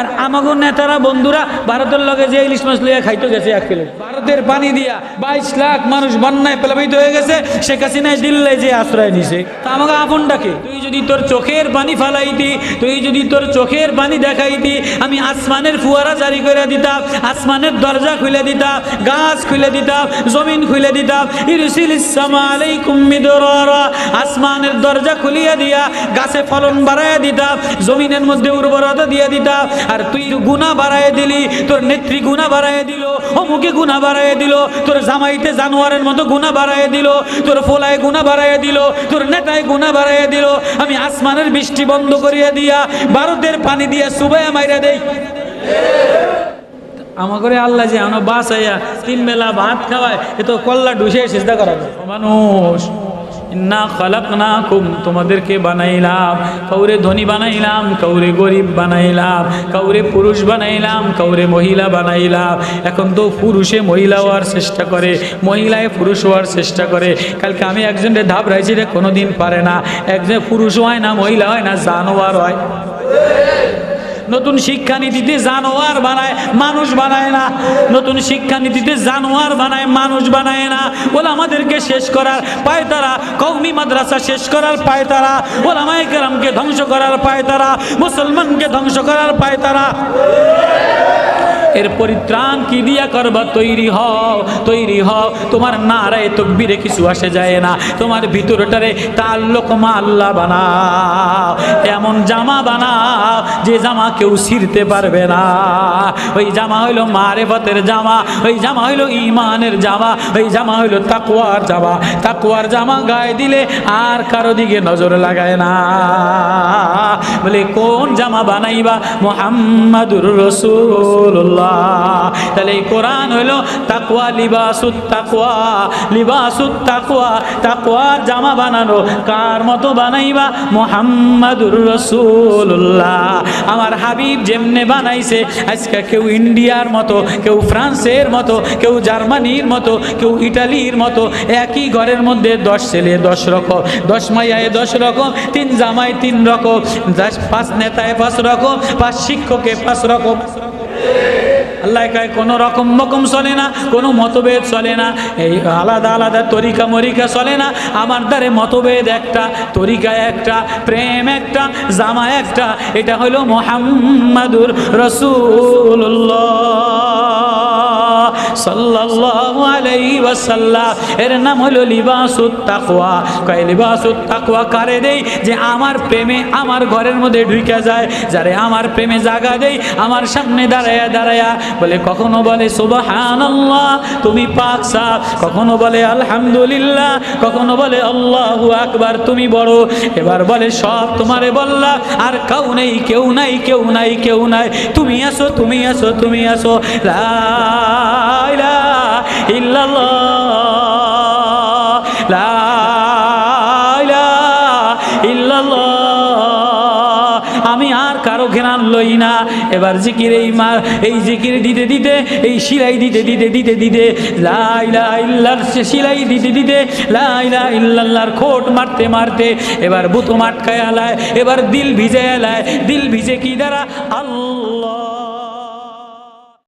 আর আমাগো নেতারা, বন্ধুরা, ভারতের লগে যে ইলিশ মাছ লইয়া খাইতে গেছে এক কিলো। ভারতের পানি দিয়া বাইশ লাখ মানুষ বন্যায় প্লাবিত হয়ে গেছে, শেখ হাসিনায় দিল্লে যে আশ্রয় নিছে। তা আমাকে আপন ডাকে তুই যদি তোর চোখের পানি ফালাইতি, তুই যদি তোর চোখের পানি দেখাইতি, আমি আসমানের ফুয়ারা জারি করে দিতাম, আসমানের দরজা খুলে দিতাম, গাছ খুলে দিতাম, জমিন খুলে দিতাম, ইরসিল ইসলামা আলাইকুম আসমানের দরজা খুলিয়া দিয়া গাছে ফলন বাড়াইয়া দিতাম, জমিনের মধ্যে উর্বরতা দিয়ে দিতাম আর তুই গুণা বাড়াইয়া দিলি, তোর নেত্রী গুণা বাড়াইয়া দিল, অমুকে গুণা বাড়াইয়া দিল, তোর জামাইতে জানোয়ারের মতো গুণা বাড়াইয়া দিল, তোর ফোলায় গুণা বাড়াইয়া দিল, তোর নেতায় গুণা বাড়াইয়া দিল, আমি আসমানের বৃষ্টি বন্ধ করিয়া দিয়া ভারতের পানি দিয়া সুবাই মাইরা দেই। আমাকে আল্লাহ যে আনো বাসাইয়া তিন বেলা ভাত খাওয়ায়, এ তো কল্লা ডুসে চেষ্টা করাবে মানুষ। না খালাক না কুম তোমাদেরকে বানাইলাম। কাউরে ধনী বানাইলাম, কাউরে গরিব বানাইলাম, কাউরে পুরুষ বানাইলাম, কাউরে মহিলা বানাইলাম। এখন তো পুরুষে মহিলা হওয়ার চেষ্টা করে, মহিলায় পুরুষ হওয়ার চেষ্টা করে। কালকে আমি একজনের ধাপ রাইছি রে কোনো দিন পারে না। একজন পুরুষ হয় না, মহিলা হয় না, জানোয়ার হয়। নতুন শিক্ষানীতিতে জানোয়ার বানায়, মানুষ বানায় না। নতুন শিক্ষানীতিতে জানোয়ার বানায়, মানুষ বানায় না। বলে আমাদেরকে শেষ করার পায় তারা কৌমি মাদ্রাসা শেষ করার পায় তারা ওলামাই কেরামকে ধ্বংস করার পায় তারা, মুসলমানকে ধ্বংস করার পায় তারা। এর পরিত্রাণ কি দিয়া করবা? তৈরি হও তৈরি হও। তোমার নারায় তকবিরে কিছু আসে যায় না। তোমার ভিতরটারে তার লোকমা আল্লাহ বানাও। এমন জামা বানাও, যে জামা কেউ ছিঁড়তে পারবে না। ওই জামা হইল মারেফতের জামা, ওই জামা হইল ইমানের জামা, ওই জামা হইল তাকুয়ার জামা। তাকুয়ার জামা গায়ে দিলে আর কারও দিকে নজর লাগায় না। বলে, কোন জামা বানাইবা? মোহাম্মদুর রসুল্লাহ তাহলে এই কোরআন হইল তাকুয়া লিবাসুত তাকুয়া লিবাসুত তাকুয়া তাকুয়া জামা বানানো। কার মতো বানাইবা? মোহাম্মদুর রসুল্লাহ আমার হাবিব যেমনে বানাইছে, আজকে কেউ ইন্ডিয়ার মতো, কেউ ফ্রান্সের মতো, কেউ জার্মানির মতো, কেউ ইটালির মতো, একই ঘরের মধ্যে দশ ছেলে, দশ রকম, দশ মাইয়ায় দশ রকম, তিন জামাই তিন রকম পাঁচ নেতায় পাঁচ রকম, পাঁচ শিক্ষকে পাঁচ রকম। আল্লাহ কায়, কোনো রকম মকম চলে না, কোনো মতভেদ চলে না, এই আলাদা আলাদা তরিকা মরিকা চলে না, আমার দ্বারে মতভেদ একটা, তরিকা একটা, প্রেম একটা, জামা একটা, এটা হলো মোহাম্মদুর রসুল্লাহ সাল্লাল্লাহু আলাইহি ওয়াসাল্লাম। এর নাম হলো লিবাসুত তাকওয়া। কয় লিবাসুত তাকওয়া কারে দেই? যে আমার প্রেমে আমার ঘরের মধ্যে ঢুকে যায়, যারে আমার প্রেমে জাগা দেই, আমার সামনে দাঁড়ায়া দাঁড়ায়া বলে, কখনো বলে, সুবহানাল্লাহ, তুমি পাক সাফ কখনো বলে, আলহামদুলিল্লাহ। কখনো বলে, আল্লাহু আকবার, তুমি বড়। এবার বলে, সব তোমারে বললা আর কাউ নেই, কেউ নাই কেউ নাই কেউ নাই। তুমি আসো তুমি আসো তুমি আসো লা কারও ঘেরান লই না। এবার জিকির এই মা এই জিকির দিতে দিতে, এই সিলাই দিতে দিতে দিতে দিতে লাইলা সে সিলাই দিতে দিতে লাইলা ইল্লাল্লাহর খোট মারতে মারতে এবার বুতো মাটকায় আলায় এবার দিল ভিজে এলায়। দিল ভিজে কি দ্বারা? আল্লাহ।